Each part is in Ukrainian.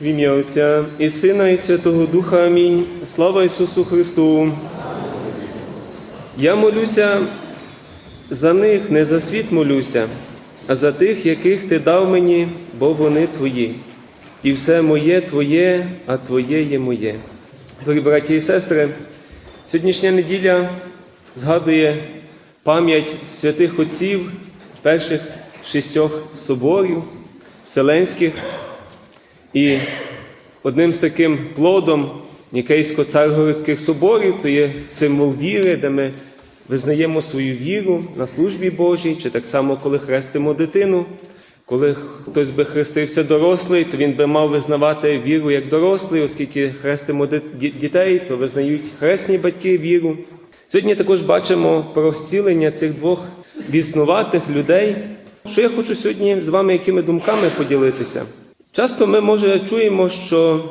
В ім'я Отця і Сина, і Святого Духа. Амінь. Слава Ісусу Христу. Я молюся за них, не за світ молюся, а за тих, яких ти дав мені, бо вони твої. І все моє Твоє, а Твоє є моє. Дорогі браті і сестри, сьогоднішня неділя згадує пам'ять святих отців перших шістьох соборів, вселенських. І одним з таким плодом Нікейсько-царгородських соборів то є символ віри, де ми визнаємо свою віру на службі Божій, чи так само, коли хрестимо дитину. Коли хтось би хрестився дорослий, то він би мав визнавати віру як дорослий, оскільки хрестимо дітей, то визнають хресні батьки віру. Сьогодні також бачимо про зцілення цих двох біснуватих людей. Що я хочу сьогодні з вами якими думками поділитися? Часто ми, може, чуємо, що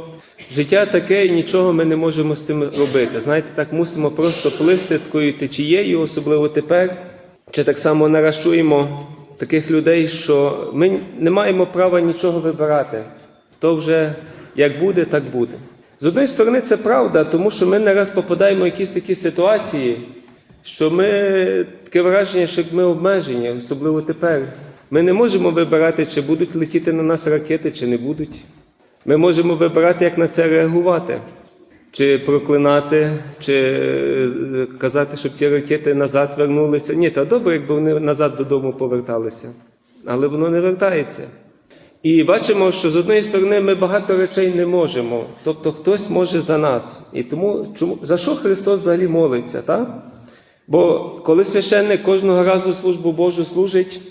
життя таке і нічого ми не можемо з цим робити. Знаєте, так мусимо просто плисти такою течією, особливо тепер. Чи так само нараз чуємо таких людей, що ми не маємо права нічого вибирати. То вже як буде, так буде. З однієї сторони, це правда, тому що ми не раз попадаємо в якісь такі ситуації, що ми таке враження, що ми обмежені, особливо тепер. Ми не можемо вибирати, чи будуть летіти на нас ракети, чи не будуть. Ми можемо вибирати, як на це реагувати, чи проклинати, чи е, казати, щоб ті ракети назад вернулися. Ні, та добре, якби вони назад додому поверталися, але воно не вертається. І бачимо, що з однієї сторони ми багато речей не можемо, тобто хтось може за нас. І тому чому за що Христос взагалі молиться? так? Бо коли священник кожного разу службу Божу служить,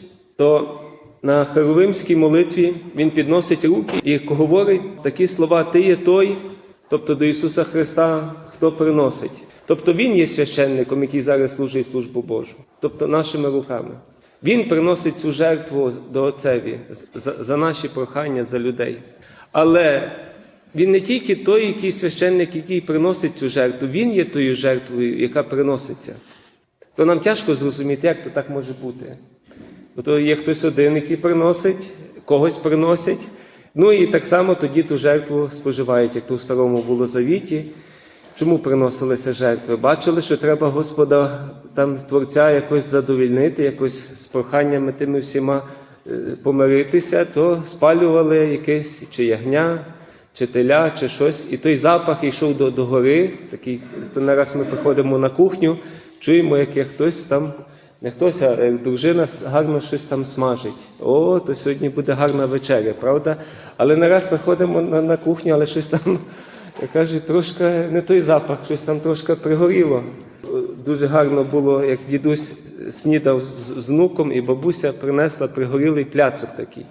то на Херовимській молитві він підносить руки і говорить такі слова: Ти є той, тобто до Ісуса Христа, хто приносить. Тобто Він є священником, який зараз служить службу Божу, тобто нашими руками. Він приносить цю жертву до Отцеві за, наші прохання за людей. Але він не тільки той, який священник, який приносить цю жертву, він є тою жертвою, яка приноситься. То нам тяжко зрозуміти, як то так може бути. Бо то є хтось один, який приносить, когось приносить. Ну і так само тоді ту жертву споживають, як то в старому було завіті. Чому приносилися жертви? Бачили, що треба Господа там Творця якось задовільнити, якось з проханнями тими всіма е, помиритися, то спалювали якесь чи ягня, чи теля, чи щось. І той запах йшов до, до гори. Такий, то нараз ми приходимо на кухню, чуємо, як хтось там. Не хтось, а дружина гарно щось там смажить. О, то сьогодні буде гарна вечеря, правда? Але не раз приходимо на, на кухню, але щось там, як кажуть, трошки не той запах, щось там трошки пригоріло. Дуже гарно було, як дідусь снідав з, з внуком, і бабуся принесла пригорілий пляцок такий.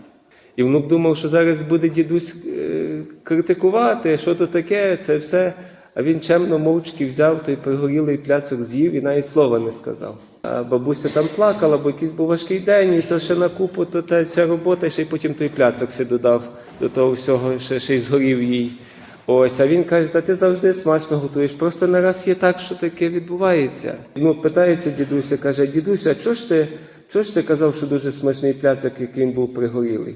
І внук думав, що зараз буде дідусь е, критикувати, що то таке, це все. А він чемно мовчки взяв той пригорілий пляцок, з'їв і навіть слова не сказав. А бабуся там плакала, бо якийсь був важкий день, і то ще на купу, то та вся робота, ще й потім той пляцок все додав до того всього, ще, ще й згорів їй. Ось, а він каже, та ти завжди смачно готуєш. Просто не раз є так, що таке відбувається. Ну, питається дідуся, каже, дідуся, чого ж ти, чого ж ти казав, що дуже смачний пляцок, який був пригорілий?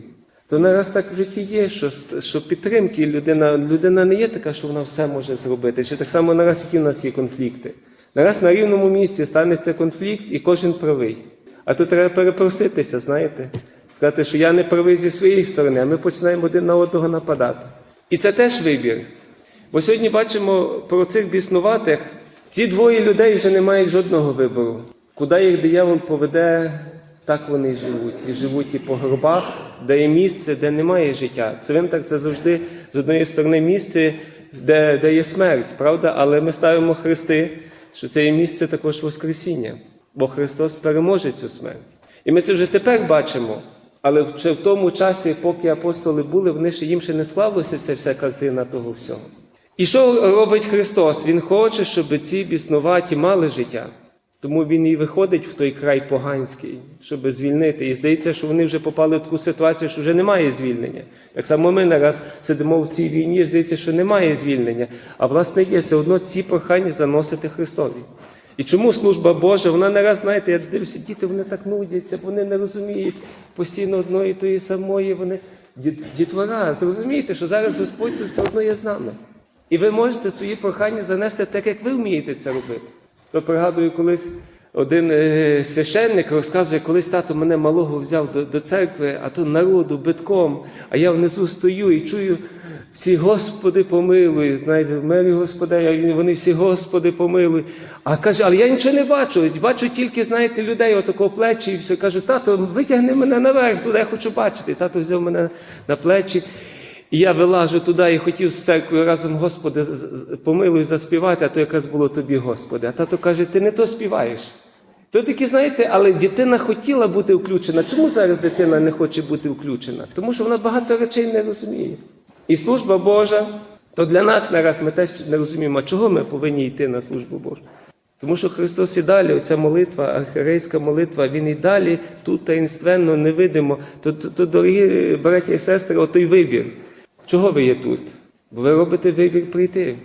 То не раз так в житті є, що, що підтримки людина, людина не є така, що вона все може зробити. Чи так само нараз, які в нас є конфлікти. Нараз на рівному місці станеться конфлікт і кожен правий. А тут треба перепроситися, знаєте, сказати, що я не правий зі своєї сторони, а ми починаємо один на одного нападати. І це теж вибір. Бо сьогодні бачимо про цих біснуватих, ці двоє людей вже не мають жодного вибору. Куди їх диявол поведе, так вони і живуть. І живуть і по гробах, де є місце, де немає життя. Цвинтар це завжди з однієї сторони місце, де, де є смерть, правда? Але ми ставимо хрести, що це є місце також Воскресіння, бо Христос переможе цю смерть. І ми це вже тепер бачимо. Але ще в тому часі, поки апостоли були, вони ще їм ще не склалося ця вся картина того всього. І що робить Христос? Він хоче, щоб ці біснуваті мали життя. Тому він і виходить в той край поганський, щоб звільнити. І здається, що вони вже попали в таку ситуацію, що вже немає звільнення. Так само ми нараз сидимо в цій війні, здається, що немає звільнення. А власне є все одно ці прохання заносити Христові. І чому служба Божа, вона не раз, знаєте, я дивлюся, діти вони так нудяться, вони не розуміють постійно одної тої самої, вони Діт- Дітвора, зрозумійте, що зараз Господь все одно є з нами. І ви можете свої прохання занести так, як ви вмієте це робити. То пригадую, колись один е, священник розказує, колись тато мене малого взяв до, до церкви, а то народу битком, а я внизу стою і чую всі Господи помилуй, знаєте, мері Господа, вони всі Господи помилуй. А каже, але я нічого не бачу, бачу тільки, знаєте, людей отакого плечі і все. Кажу, тато, витягни мене наверх, туди я хочу бачити. Тато взяв мене на плечі. І я вилажу туди і хотів з церквою разом, Господи, помилуй заспівати, а то якраз було тобі, Господи. А тато каже, ти не то співаєш. То такі, знаєте, але дитина хотіла бути включена. Чому зараз дитина не хоче бути включена? Тому що вона багато речей не розуміє. І служба Божа, то для нас нараз ми теж не розуміємо, а чого ми повинні йти на службу Божу. Тому що Христос і далі, оця молитва, архірейська молитва, Він і далі тут таїнственно, невидимо. То, то, то дорогі браття і сестри, отой вибір. Чого ви є тут? Бо ви робите вибір прийти.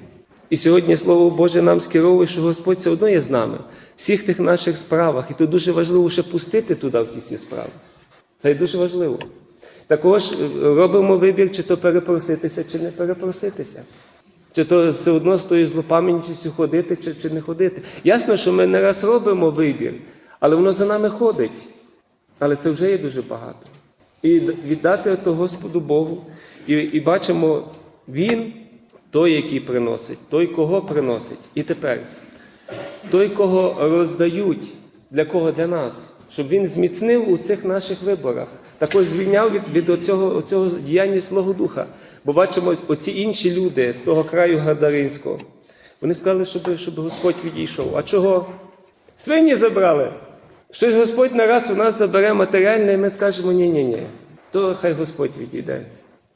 І сьогодні Слово Боже нам скеровує, що Господь все одно є з нами в всіх тих наших справах. І то дуже важливо ще пустити туди в ті всі справи. Це дуже важливо. Також е, робимо вибір, чи то перепроситися, чи не перепроситися. Чи то все одно з тою злопам'ятністю ходити, чи, чи не ходити. Ясно, що ми не раз робимо вибір, але воно за нами ходить. Але це вже є дуже багато. І віддати то Господу Богу. І, і бачимо, Він той, який приносить, той, кого приносить. І тепер той, кого роздають, для кого для нас, щоб він зміцнив у цих наших виборах, також звільняв від, від оцього, оцього діяння Свого Духа. Бо бачимо, оці інші люди з того краю Гадаринського, вони сказали, щоб, щоб Господь відійшов. А чого? Свині забрали. Щось Господь нараз у нас забере матеріальне, і ми скажемо ні-ні-ні, то хай Господь відійде.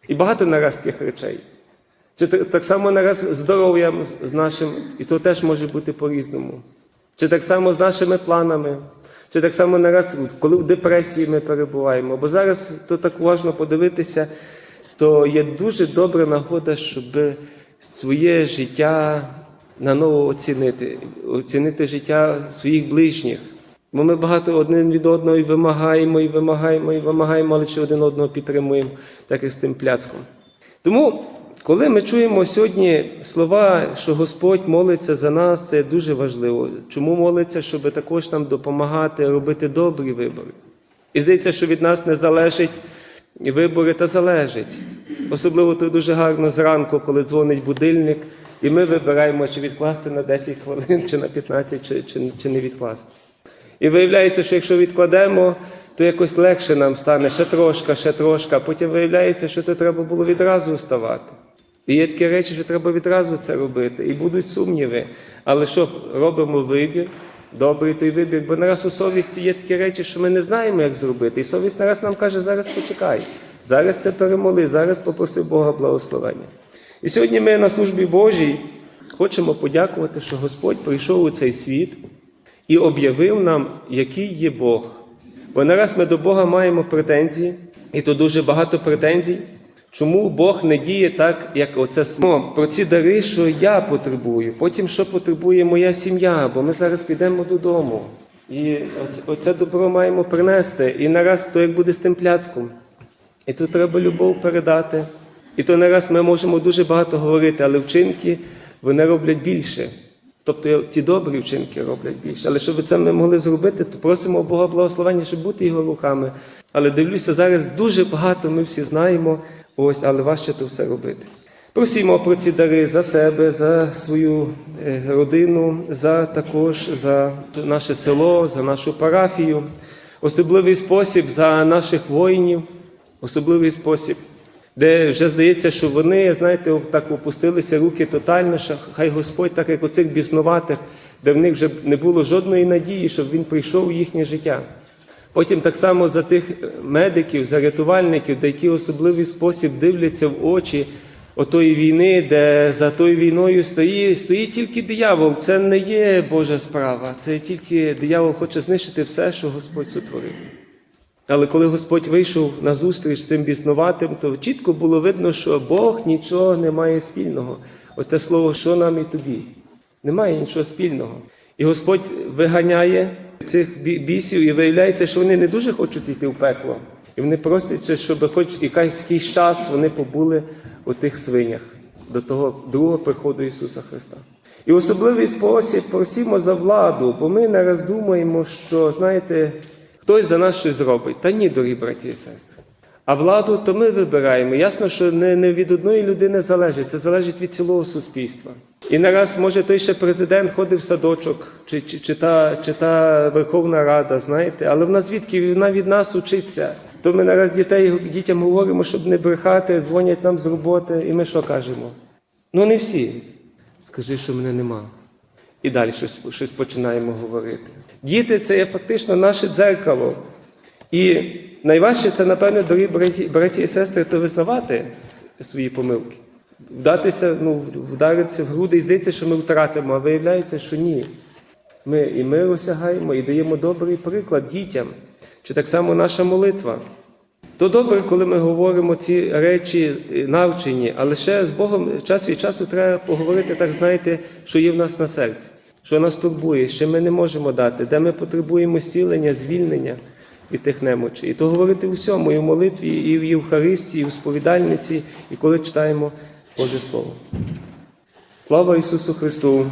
І багато нараз таких речей. Чи так, само нараз здоров'ям з нашим, і то теж може бути по-різному. Чи так само з нашими планами, чи так само нараз, коли в депресії ми перебуваємо. Бо зараз то так уважно подивитися, то є дуже добра нагода, щоб своє життя наново оцінити, оцінити життя своїх ближніх. Бо ми багато один від одного і вимагаємо, і вимагаємо, і вимагаємо, але чи один одного підтримуємо, так як з тим пляцком. Тому, коли ми чуємо сьогодні слова, що Господь молиться за нас, це дуже важливо. Чому молиться, щоб також нам допомагати робити добрі вибори? І здається, що від нас не залежить вибори, та залежить. Особливо то дуже гарно зранку, коли дзвонить будильник, і ми вибираємо, чи відкласти на 10 хвилин, чи на 15, чи, чи, чи не відкласти. І виявляється, що якщо відкладемо, то якось легше нам стане ще трошка, ще трошка. Потім виявляється, що то треба було відразу вставати. І є такі речі, що треба відразу це робити. І будуть сумніви. Але що робимо вибір? Добрий той вибір, бо нараз у совісті є такі речі, що ми не знаємо, як зробити. І совість нараз нам каже, зараз почекай, зараз це перемоли, зараз попроси Бога благословення. І сьогодні ми на службі Божій хочемо подякувати, що Господь прийшов у цей світ і об'явив нам, який є Бог. Бо нараз ми до Бога маємо претензії, і то дуже багато претензій. Чому Бог не діє так, як оце само про ці дари, що я потребую, потім що потребує моя сім'я, бо ми зараз підемо додому. І оце- добро маємо принести. І нараз то як буде з тим пляцком. І тут треба любов передати. І то не раз ми можемо дуже багато говорити, але вчинки вони роблять більше. Тобто ті добрі вчинки роблять більше. Але щоб це ми могли зробити, то просимо Бога благословення, щоб бути його руками. Але дивлюся, зараз дуже багато ми всі знаємо, ось, але важче то все робити. Просімо про ці дари за себе, за свою е, родину, за також за наше село, за нашу парафію, особливий спосіб за наших воїнів, особливий спосіб, де вже здається, що вони, знаєте, так опустилися руки тотально, що хай Господь, так як оцих біснуватих, де в них вже не було жодної надії, щоб він прийшов у їхнє життя. Потім так само за тих медиків, за рятувальників, де які особливий спосіб дивляться в очі отої війни, де за тою війною стоїть, стоїть тільки диявол. Це не є Божа справа, це тільки диявол хоче знищити все, що Господь сотворив. Але коли Господь вийшов на зустріч цим біснуватим, то чітко було видно, що Бог нічого не має спільного. Оте слово, що нам і тобі. Немає нічого спільного. І Господь виганяє цих бі- бісів, і виявляється, що вони не дуже хочуть йти в пекло. І вони просять, щоб хоч якийсь час вони побули у тих свинях до того другого приходу Ісуса Христа. І особливий спосіб просимо за владу, бо ми не раз думаємо, що, знаєте, хтось за нас щось зробить. Та ні, дорогі браті і сестри. А владу то ми вибираємо. Ясно, що не, не від одної людини залежить, це залежить від цілого суспільства. І не раз, може, той ще президент ходив в садочок, чи, чи, чи, та, чи та Верховна Рада, знаєте, але вона звідки вона від нас учиться. То ми нараз дітей, дітям говоримо, щоб не брехати, дзвонять нам з роботи, і ми що кажемо? Ну не всі. Скажи, що мене нема. І далі щось, щось починаємо говорити. Діти це є фактично наше дзеркало. І найважче це, напевне, браті, браті і сестри, то визнавати свої помилки. Вдатися, ну, вдаритися в груди і здається, що ми втратимо, а виявляється, що ні. Ми і ми осягаємо, і даємо добрий приклад дітям. Чи так само наша молитва. То добре, коли ми говоримо ці речі е, навчені, але ще з Богом час від часу треба поговорити, так знаєте, що є в нас на серці, що нас турбує, що ми не можемо дати, де ми потребуємо сілення, звільнення від тих немочей. І то говорити у всьому, і в молитві, і в Євхаристії, і в сповідальниці, і коли читаємо Боже Слово. Слава Ісусу Христу!